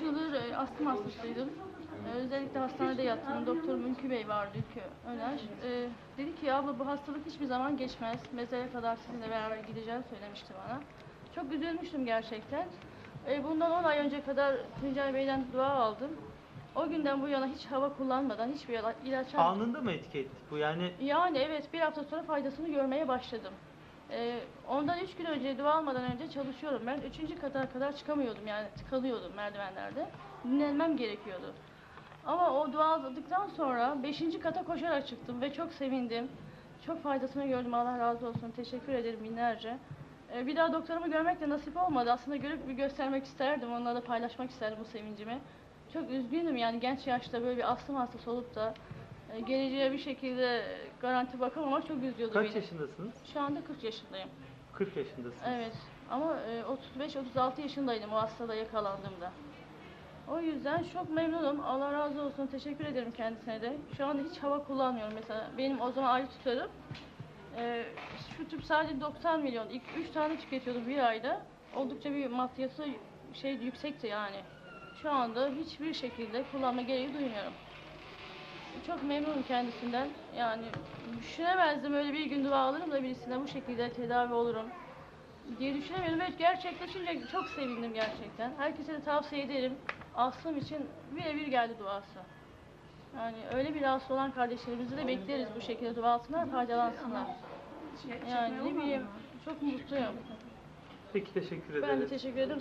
3 yıldır e, astım hastasıydım. E, özellikle hastanede yattım. Doktorum Ülkü Bey vardı, Ülkü Öner. E, dedi ki abla bu hastalık hiçbir zaman geçmez. Mezara kadar sizinle beraber gideceğini söylemişti bana. Çok üzülmüştüm gerçekten. E, bundan 10 ay önce kadar Tuncay Bey'den dua aldım. O günden bu yana hiç hava kullanmadan, hiçbir ila- ilaç. Anında mı etki etti bu? Yani Yani evet bir hafta sonra faydasını görmeye başladım. Ee, ondan üç gün önce dua almadan önce çalışıyorum. Ben üçüncü kata kadar çıkamıyordum yani tıkalıyordum merdivenlerde. Dinlenmem gerekiyordu. Ama o dua aldıktan sonra beşinci kata koşarak çıktım ve çok sevindim. Çok faydasını gördüm Allah razı olsun. Teşekkür ederim binlerce. Ee, bir daha doktorumu görmek de nasip olmadı. Aslında görüp bir göstermek isterdim. Onunla da paylaşmak isterdim bu sevincimi. Çok üzgünüm yani genç yaşta böyle bir astım hastası olup da e, geleceğe bir şekilde garanti bakamamak çok üzüyordu kaç beni. yaşındasınız? Şu anda 40 yaşındayım. 40 yaşındasınız. Evet ama e, 35-36 yaşındaydım o hastalığa yakalandığımda. O yüzden çok memnunum. Allah razı olsun. Teşekkür ederim kendisine de. Şu anda hiç hava kullanmıyorum mesela. Benim o zaman ayrı tutarım. E, şu tüp sadece 90 milyon. İlk 3 tane tüketiyordum bir ayda. Oldukça bir maddiyatı şey yüksekti yani. Şu anda hiçbir şekilde kullanma gereği duymuyorum. Çok memnunum kendisinden. Yani düşünemezdim öyle bir gün dua alırım da birisine bu şekilde tedavi olurum diye düşünemiyordum. Evet gerçekleşince çok sevindim gerçekten. Herkese de tavsiye ederim. Aslım için birebir geldi duası. Yani öyle bir rahatsız olan kardeşlerimizi de bekleriz bu şekilde duasına faydalansınlar. Yani ne bileyim çok mutluyum. Peki teşekkür ederim. Ben de teşekkür ederim.